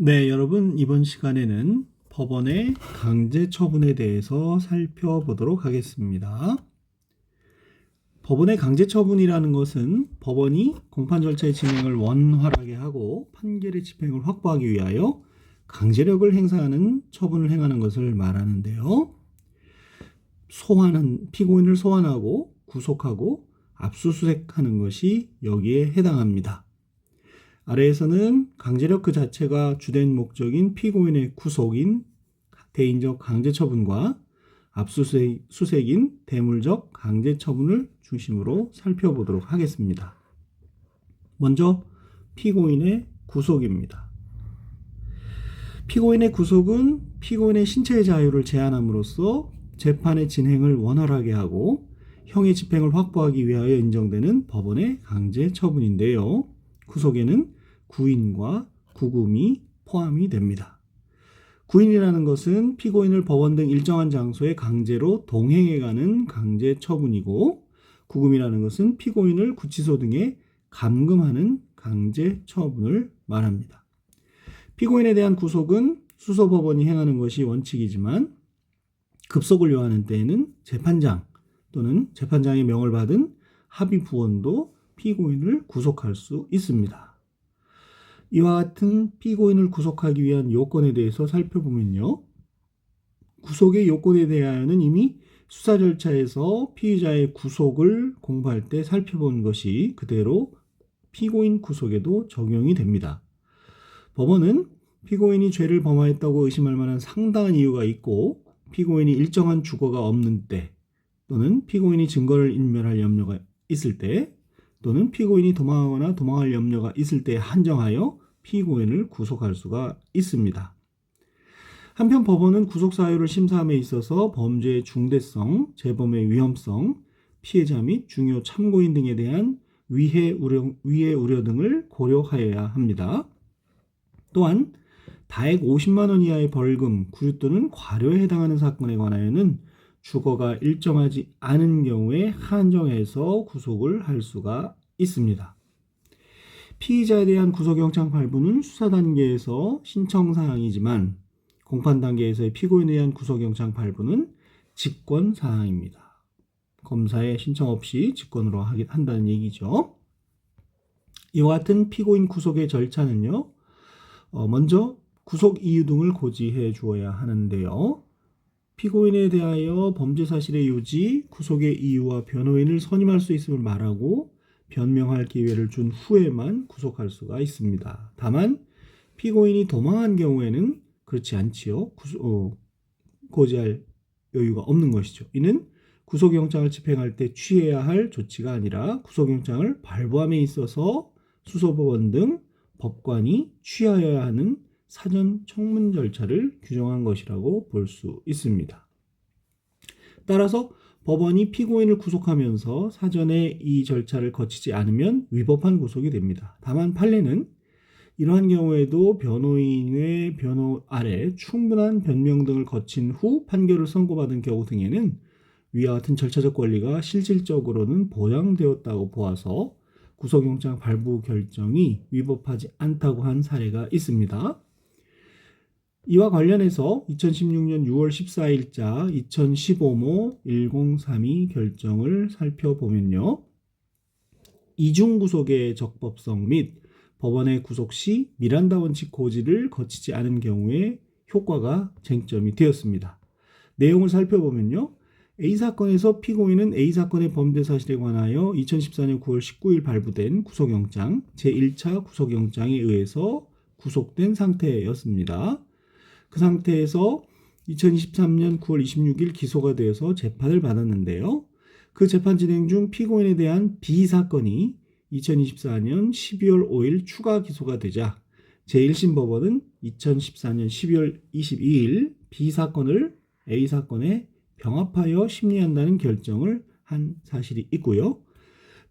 네, 여러분, 이번 시간에는 법원의 강제 처분에 대해서 살펴보도록 하겠습니다. 법원의 강제 처분이라는 것은 법원이 공판 절차의 진행을 원활하게 하고 판결의 집행을 확보하기 위하여 강제력을 행사하는 처분을 행하는 것을 말하는데요. 소환한 피고인을 소환하고 구속하고 압수수색하는 것이 여기에 해당합니다. 아래에서는 강제력 그 자체가 주된 목적인 피고인의 구속인 대인적 강제 처분과 압수수색인 대물적 강제 처분을 중심으로 살펴보도록 하겠습니다. 먼저 피고인의 구속입니다. 피고인의 구속은 피고인의 신체의 자유를 제한함으로써 재판의 진행을 원활하게 하고 형의 집행을 확보하기 위하여 인정되는 법원의 강제 처분인데요. 구속에는 구인과 구금이 포함이 됩니다. 구인이라는 것은 피고인을 법원 등 일정한 장소에 강제로 동행해 가는 강제 처분이고 구금이라는 것은 피고인을 구치소 등에 감금하는 강제 처분을 말합니다. 피고인에 대한 구속은 수소법원이 행하는 것이 원칙이지만 급속을 요하는 때에는 재판장 또는 재판장의 명을 받은 합의 부원도 피고인을 구속할 수 있습니다. 이와 같은 피고인을 구속하기 위한 요건에 대해서 살펴보면요. 구속의 요건에 대하여는 이미 수사 절차에서 피의자의 구속을 공부할 때 살펴본 것이 그대로 피고인 구속에도 적용이 됩니다. 법원은 피고인이 죄를 범하였다고 의심할 만한 상당한 이유가 있고 피고인이 일정한 주거가 없는 때 또는 피고인이 증거를 인멸할 염려가 있을 때 또는 피고인이 도망하거나 도망할 염려가 있을 때 한정하여 피고인을 구속할 수가 있습니다. 한편 법원은 구속 사유를 심사함에 있어서 범죄의 중대성, 재범의 위험성, 피해자 및 중요 참고인 등에 대한 위해 우려, 위해 우려 등을 고려하여야 합니다. 또한 다액 50만 원 이하의 벌금, 구유 또는 과료에 해당하는 사건에 관하여는 주거가 일정하지 않은 경우에 한정해서 구속을 할 수가 있습니다. 피의자에 대한 구속영장 발부는 수사 단계에서 신청 사항이지만 공판 단계에서의 피고인에 대한 구속영장 발부는 직권 사항입니다. 검사의 신청 없이 직권으로 한다는 얘기죠. 이와 같은 피고인 구속의 절차는요. 어, 먼저 구속 이유 등을 고지해 주어야 하는데요. 피고인에 대하여 범죄 사실의 요지, 구속의 이유와 변호인을 선임할 수 있음을 말하고 변명할 기회를 준 후에만 구속할 수가 있습니다. 다만 피고인이 도망한 경우에는 그렇지 않지요. 구속, 어, 고지할 여유가 없는 것이죠. 이는 구속영장을 집행할 때 취해야 할 조치가 아니라 구속영장을 발부함에 있어서 수소법원 등 법관이 취하여야 하는 사전 청문 절차를 규정한 것이라고 볼 수 있습니다. 따라서 법원이 피고인을 구속하면서 사전에 이 절차를 거치지 않으면 위법한 구속이 됩니다. 다만 판례는 이러한 경우에도 변호인의 변호 아래 충분한 변명 등을 거친 후 판결을 선고받은 경우 등에는 위와 같은 절차적 권리가 실질적으로는 보장되었다고 보아서 구속영장 발부 결정이 위법하지 않다고 한 사례가 있습니다. 이와 관련해서 2016년 6월 14일자 2015모 1032 결정을 살펴보면요. 이중 구속의 적법성 및 법원의 구속 시 미란다 원칙 고지를 거치지 않은 경우에 효과가 쟁점이 되었습니다. 내용을 살펴보면요. A 사건에서 피고인은 A 사건의 범죄 사실에 관하여 2014년 9월 19일 발부된 구속영장 제1차 구속영장에 의해서 구속된 상태였습니다. 그 상태에서 2023년 9월 26일 기소가 되어서 재판을 받았는데요. 그 재판 진행 중 피고인에 대한 B 사건이 2024년 12월 5일 추가 기소가 되자 제1심 법원은 2014년 12월 22일 B 사건을 A 사건에 병합하여 심리한다는 결정을 한 사실이 있고요.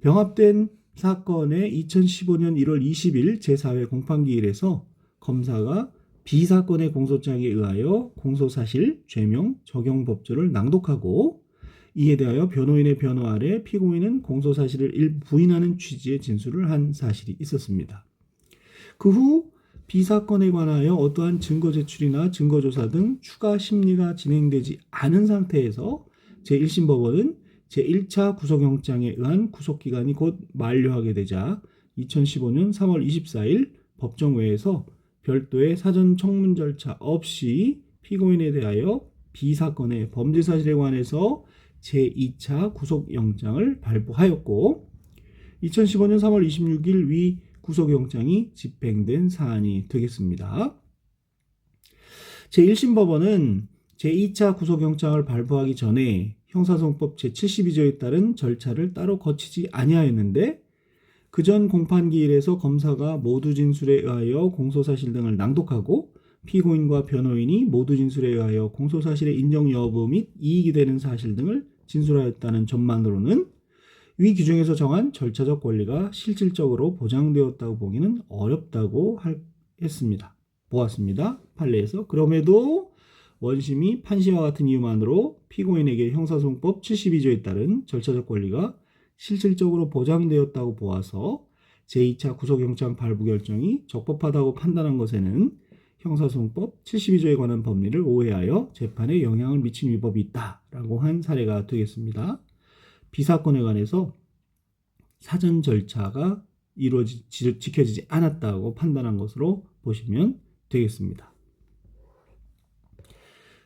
병합된 사건의 2015년 1월 20일 제4회 공판기일에서 검사가 B 사건의 공소장에 의하여 공소사실, 죄명, 적용법조를 낭독하고 이에 대하여 변호인의 변호 아래 피고인은 공소사실을 일부 부인하는 취지의 진술을 한 사실이 있었습니다. 그후 비사건에 관하여 어떠한 증거 제출이나 증거 조사 등 추가 심리가 진행되지 않은 상태에서 제1심 법원은 제1차 구속영장에 의한 구속기간이 곧 만료하게 되자 2015년 3월 24일 법정 외에서 별도의 사전 청문 절차 없이 피고인에 대하여 비사건의 범죄 사실에 관해서 제2차 구속영장을 발부하였고 2015년 3월 26일 위 구속영장이 집행된 사안이 되겠습니다. 제1심 법원은 제2차 구속영장을 발부하기 전에 형사소송법 제72조에 따른 절차를 따로 거치지 아니하였는데 그 전 공판기일에서 검사가 모두 진술에 의하여 공소사실 등을 낭독하고 피고인과 변호인이 모두 진술에 의하여 공소사실의 인정 여부 및 이익이 되는 사실 등을 진술하였다는 점만으로는 위 규정에서 정한 절차적 권리가 실질적으로 보장되었다고 보기는 어렵다고 할- 했습니다. 보았습니다. 판례에서 그럼에도 원심이 판시와 같은 이유만으로 피고인에게 형사소송법 72조에 따른 절차적 권리가 실질적으로 보장되었다고 보아서 제2차 구속영장 발부 결정이 적법하다고 판단한 것에는 형사소송법 72조에 관한 법리를 오해하여 재판에 영향을 미친 위법이 있다라고 한 사례가 되겠습니다. 비사건에 관해서 사전 절차가 이루어지 지- 지켜지지 않았다고 판단한 것으로 보시면 되겠습니다.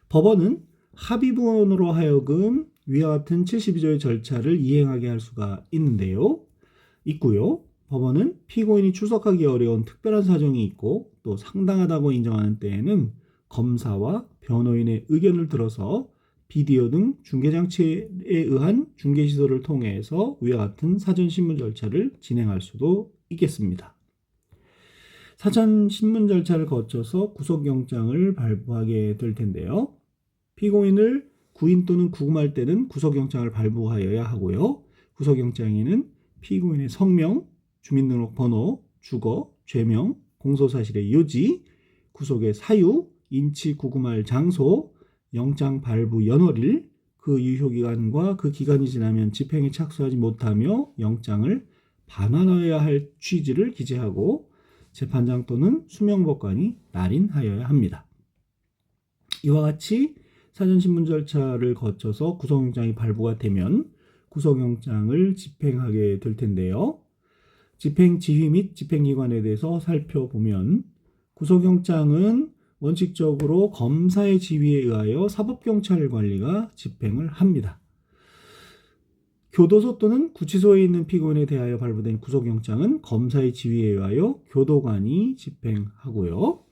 법원은 합의부원으로 하여금 위와 같은 72조의 절차를 이행하게 할 수가 있는데요. 있고요. 법원은 피고인이 출석하기 어려운 특별한 사정이 있고 또 상당하다고 인정하는 때에는 검사와 변호인의 의견을 들어서 비디오 등 중개장치에 의한 중개시설을 통해서 위와 같은 사전 신문 절차를 진행할 수도 있겠습니다. 사전 신문 절차를 거쳐서 구속영장을 발부하게 될 텐데요. 피고인을 구인 또는 구금할 때는 구속영장을 발부하여야 하고요. 구속영장에는 피고인의 성명, 주민등록번호, 주거, 죄명, 공소사실의 요지, 구속의 사유, 인치 구금할 장소, 영장 발부 연월일, 그 유효기간과 그 기간이 지나면 집행에 착수하지 못하며 영장을 반환하여야 할 취지를 기재하고 재판장 또는 수명법관이 날인하여야 합니다. 이와 같이 사전신문 절차를 거쳐서 구속영장이 발부가 되면 구속영장을 집행하게 될 텐데요. 집행 지휘 및 집행기관에 대해서 살펴보면 구속영장은 원칙적으로 검사의 지휘에 의하여 사법경찰 관리가 집행을 합니다. 교도소 또는 구치소에 있는 피고인에 대하여 발부된 구속영장은 검사의 지휘에 의하여 교도관이 집행하고요.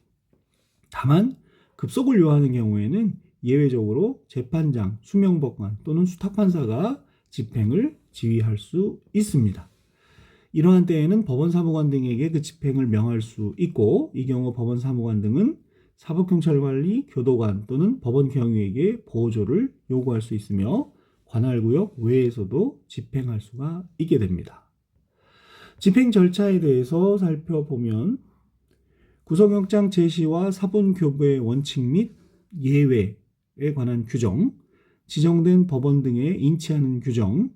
다만 급속을 요하는 경우에는 예외적으로 재판장, 수명법관 또는 수탁판사가 집행을 지휘할 수 있습니다. 이러한 때에는 법원 사무관 등에게 그 집행을 명할 수 있고 이 경우 법원 사무관 등은 사법경찰관리, 교도관 또는 법원 경위에게 보조를 요구할 수 있으며 관할구역 외에서도 집행할 수가 있게 됩니다. 집행 절차에 대해서 살펴보면 구속영장 제시와 사본교부의 원칙 및 예외에 관한 규정, 지정된 법원 등에 인치하는 규정,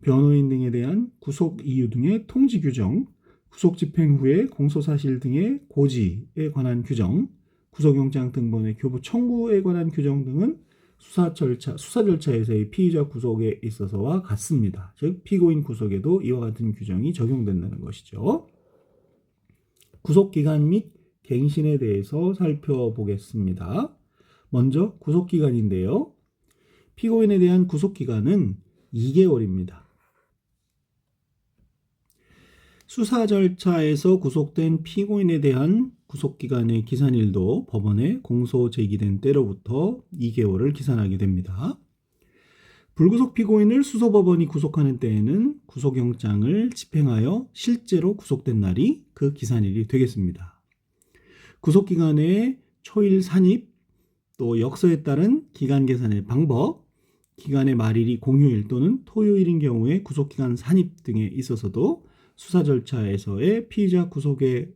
변호인 등에 대한 구속 이유 등의 통지 규정, 구속 집행 후에 공소사실 등의 고지에 관한 규정, 구속영장 등본의 교부 청구에 관한 규정 등은 수사 절차, 수사 절차에서의 피의자 구속에 있어서와 같습니다. 즉, 피고인 구속에도 이와 같은 규정이 적용된다는 것이죠. 구속기간 및 갱신에 대해서 살펴보겠습니다. 먼저 구속기간인데요. 피고인에 대한 구속기간은 2개월입니다. 수사 절차에서 구속된 피고인에 대한 구속기간의 기산일도 법원에 공소 제기된 때로부터 2개월을 기산하게 됩니다. 불구속 피고인을 수소법원이 구속하는 때에는 구속영장을 집행하여 실제로 구속된 날이 그 기산일이 되겠습니다. 구속기간의 초일 산입, 또 역서에 따른 기간 계산의 방법, 기간의 말일이 공휴일 또는 토요일인 경우에 구속기간 산입 등에 있어서도 수사 절차에서의 피의자 구속의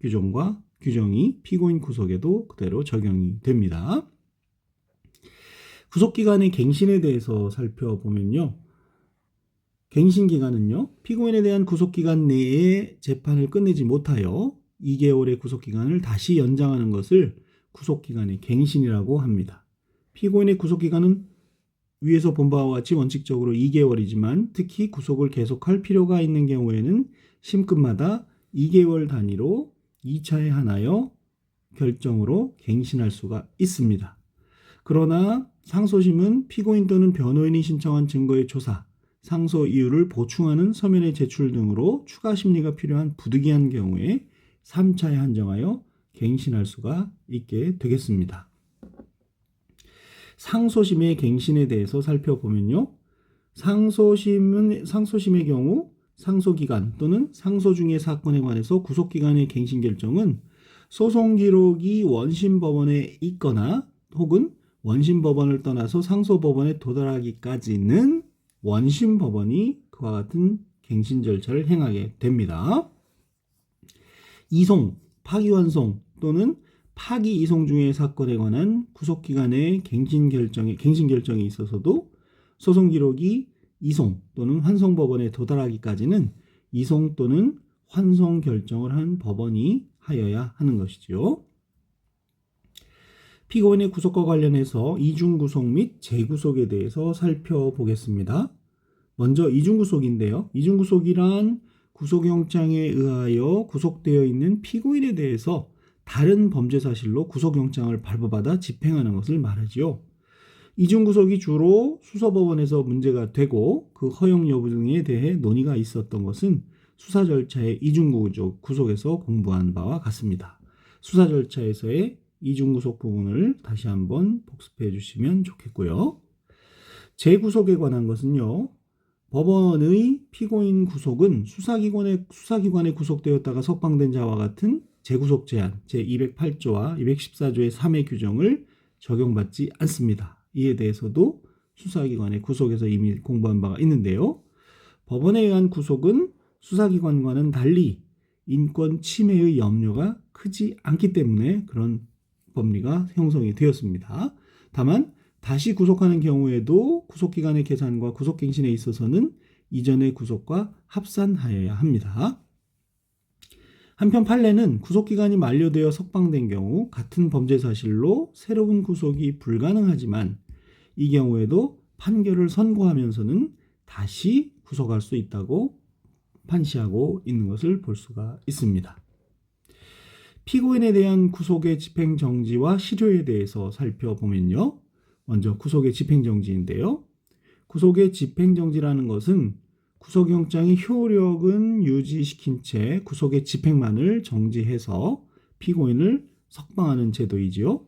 규정과 규정이 피고인 구속에도 그대로 적용이 됩니다. 구속기간의 갱신에 대해서 살펴보면요. 갱신 기간은요, 피고인에 대한 구속기간 내에 재판을 끝내지 못하여 2개월의 구속기간을 다시 연장하는 것을 구속기간의 갱신이라고 합니다. 피고인의 구속기간은 위에서 본 바와 같이 원칙적으로 2개월이지만 특히 구속을 계속할 필요가 있는 경우에는 심급마다 2개월 단위로 2차에 한하여 결정으로 갱신할 수가 있습니다. 그러나 상소심은 피고인 또는 변호인이 신청한 증거의 조사, 상소 이유를 보충하는 서면의 제출 등으로 추가 심리가 필요한 부득이한 경우에 3차에 한정하여 갱신할 수가 있게 되겠습니다. 상소심의 갱신에 대해서 살펴보면요. 상소심은 상소심의 경우 상소 기간 또는 상소 중의 사건에 관해서 구속 기간의 갱신 결정은 소송 기록이 원심 법원에 있거나 혹은 원심 법원을 떠나서 상소 법원에 도달하기까지는 원심 법원이 그와 같은 갱신 절차를 행하게 됩니다. 이송, 파기환송 또는 파기 이송 중의 사건에 관한 구속 기간의 갱신 결정에 갱신 결정에 있어서도 소송 기록이 이송 또는 환송 법원에 도달하기까지는 이송 또는 환송 결정을 한 법원이 하여야 하는 것이지요. 피고인의 구속과 관련해서 이중 구속 및 재구속에 대해서 살펴보겠습니다. 먼저 이중 구속인데요. 이중 구속이란 구속영장에 의하여 구속되어 있는 피고인에 대해서 다른 범죄 사실로 구속영장을 발부받아 집행하는 것을 말하지요. 이중 구속이 주로 수서법원에서 문제가 되고 그 허용 여부 등에 대해 논의가 있었던 것은 수사 절차의 이중 구속 구속에서 공부한 바와 같습니다. 수사 절차에서의 이중 구속 부분을 다시 한번 복습해 주시면 좋겠고요. 재구속에 관한 것은요. 법원의 피고인 구속은 수사기관에 수사기관에 구속되었다가 석방된 자와 같은 재구속 제한 제208조와 214조의 3의 규정을 적용받지 않습니다. 이에 대해서도 수사기관의 구속에서 이미 공부한 바가 있는데요. 법원에 의한 구속은 수사기관과는 달리 인권 침해의 염려가 크지 않기 때문에 그런 법리가 형성이 되었습니다. 다만 다시 구속하는 경우에도 구속기간의 계산과 구속갱신에 있어서는 이전의 구속과 합산하여야 합니다. 한편 판례는 구속기간이 만료되어 석방된 경우 같은 범죄 사실로 새로운 구속이 불가능하지만 이 경우에도 판결을 선고하면서는 다시 구속할 수 있다고 판시하고 있는 것을 볼 수가 있습니다. 피고인에 대한 구속의 집행정지와 실효에 대해서 살펴보면요. 먼저 구속의 집행정지인데요. 구속의 집행정지라는 것은 구속영장의 효력은 유지시킨 채 구속의 집행만을 정지해서 피고인을 석방하는 제도이지요.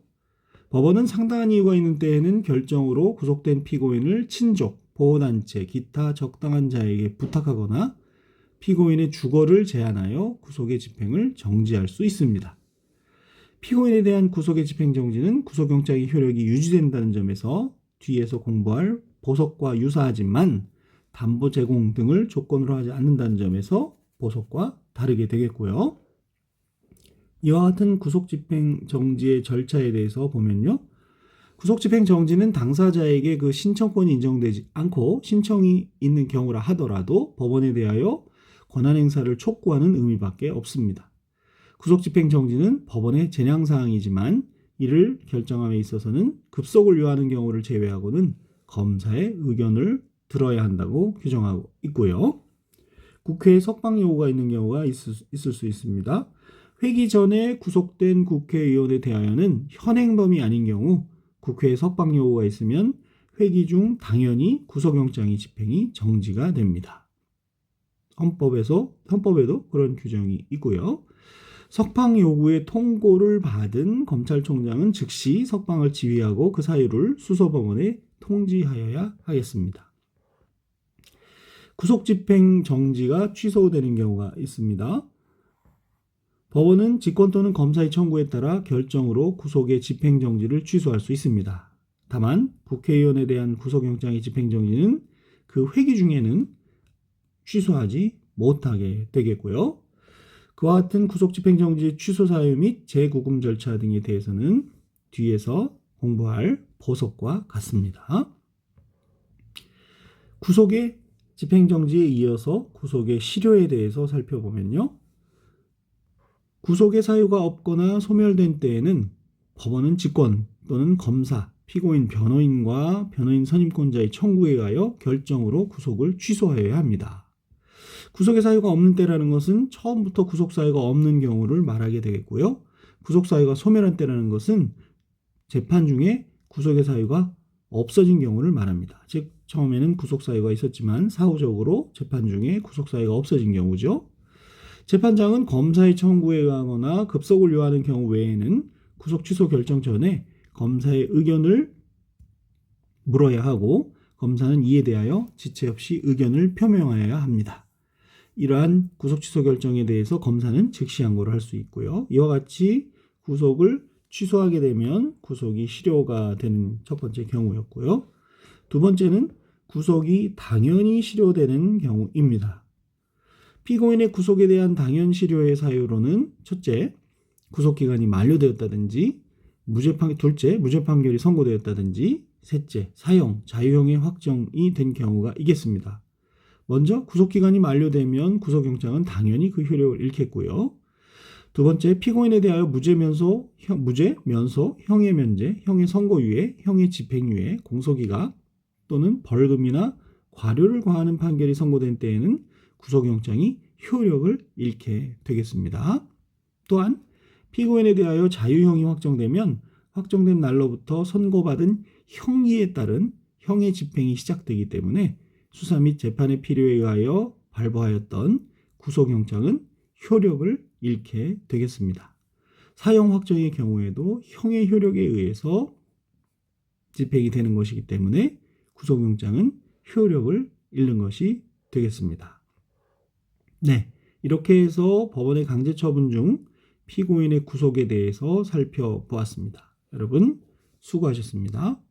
법원은 상당한 이유가 있는 때에는 결정으로 구속된 피고인을 친족, 보호단체, 기타 적당한 자에게 부탁하거나 피고인의 주거를 제한하여 구속의 집행을 정지할 수 있습니다. 피고인에 대한 구속의 집행 정지는 구속영장의 효력이 유지된다는 점에서 뒤에서 공부할 보석과 유사하지만 담보 제공 등을 조건으로 하지 않는다는 점에서 보석과 다르게 되겠고요. 이와 같은 구속 집행 정지의 절차에 대해서 보면요. 구속 집행 정지는 당사자에게 그 신청권이 인정되지 않고 신청이 있는 경우라 하더라도 법원에 대하여 권한 행사를 촉구하는 의미밖에 없습니다. 구속 집행 정지는 법원의 재량 사항이지만 이를 결정함에 있어서는 급속을 요하는 경우를 제외하고는 검사의 의견을 들어야 한다고 규정하고 있고요. 국회에 석방 요구가 있는 경우가 있을, 있을 수 있습니다. 회기 전에 구속된 국회의원에 대하여는 현행범이 아닌 경우 국회에 석방 요구가 있으면 회기 중 당연히 구속영장이 집행이 정지가 됩니다. 헌법에서 헌법에도 그런 규정이 있고요. 석방 요구의 통고를 받은 검찰총장은 즉시 석방을 지휘하고 그 사유를 수서법원에 통지하여야 하겠습니다. 구속 집행 정지가 취소되는 경우가 있습니다. 법원은 직권 또는 검사의 청구에 따라 결정으로 구속의 집행 정지를 취소할 수 있습니다. 다만 국회의원에 대한 구속영장의 집행 정지는 그 회기 중에는 취소하지 못하게 되겠고요. 그와 같은 구속 집행 정지 취소 사유 및 재구금 절차 등에 대해서는 뒤에서 공부할 보석과 같습니다. 구속의 집행정지에 이어서 구속의 실효에 대해서 살펴보면요. 구속의 사유가 없거나 소멸된 때에는 법원은 직권 또는 검사, 피고인 변호인과 변호인 선임권자의 청구에 의하여 결정으로 구속을 취소하여야 합니다. 구속의 사유가 없는 때라는 것은 처음부터 구속 사유가 없는 경우를 말하게 되겠고요. 구속 사유가 소멸한 때라는 것은 재판 중에 구속의 사유가 없어진 경우를 말합니다. 즉 처음에는 구속 사유가 있었지만 사후적으로 재판 중에 구속 사유가 없어진 경우죠. 재판장은 검사의 청구에 의하거나 급속을 요하는 경우 외에는 구속 취소 결정 전에 검사의 의견을 물어야 하고 검사는 이에 대하여 지체 없이 의견을 표명하여야 합니다. 이러한 구속 취소 결정에 대해서 검사는 즉시 항고를 할 수 있고요. 이와 같이 구속을 취소하게 되면 구속이 실효가 되는 첫 번째 경우였고요. 두 번째는 구속이 당연히 실효되는 경우입니다. 피고인의 구속에 대한 당연 실효의 사유로는 첫째, 구속 기간이 만료되었다든지 무죄 판 둘째, 무죄 판결이 선고되었다든지 셋째, 사형, 자유형의 확정이 된 경우가 있겠습니다. 먼저 구속 기간이 만료되면 구속 영장은 당연히 그 효력을 잃겠고요. 두 번째, 피고인에 대하여 무죄 면소, 형, 무죄 면소, 형의 면제, 형의 선고유예, 형의 집행유예, 공소기각 또는 벌금이나 과료를 과하는 판결이 선고된 때에는 구속영장이 효력을 잃게 되겠습니다. 또한 피고인에 대하여 자유형이 확정되면 확정된 날로부터 선고받은 형기에 따른 형의 집행이 시작되기 때문에 수사 및 재판의 필요에 의하여 발부하였던 구속영장은 효력을 잃게 되겠습니다. 사형 확정의 경우에도 형의 효력에 의해서 집행이 되는 것이기 때문에 구속영장은 효력을 잃는 것이 되겠습니다. 네, 이렇게 해서 법원의 강제 처분 중 피고인의 구속에 대해서 살펴보았습니다. 여러분 수고하셨습니다.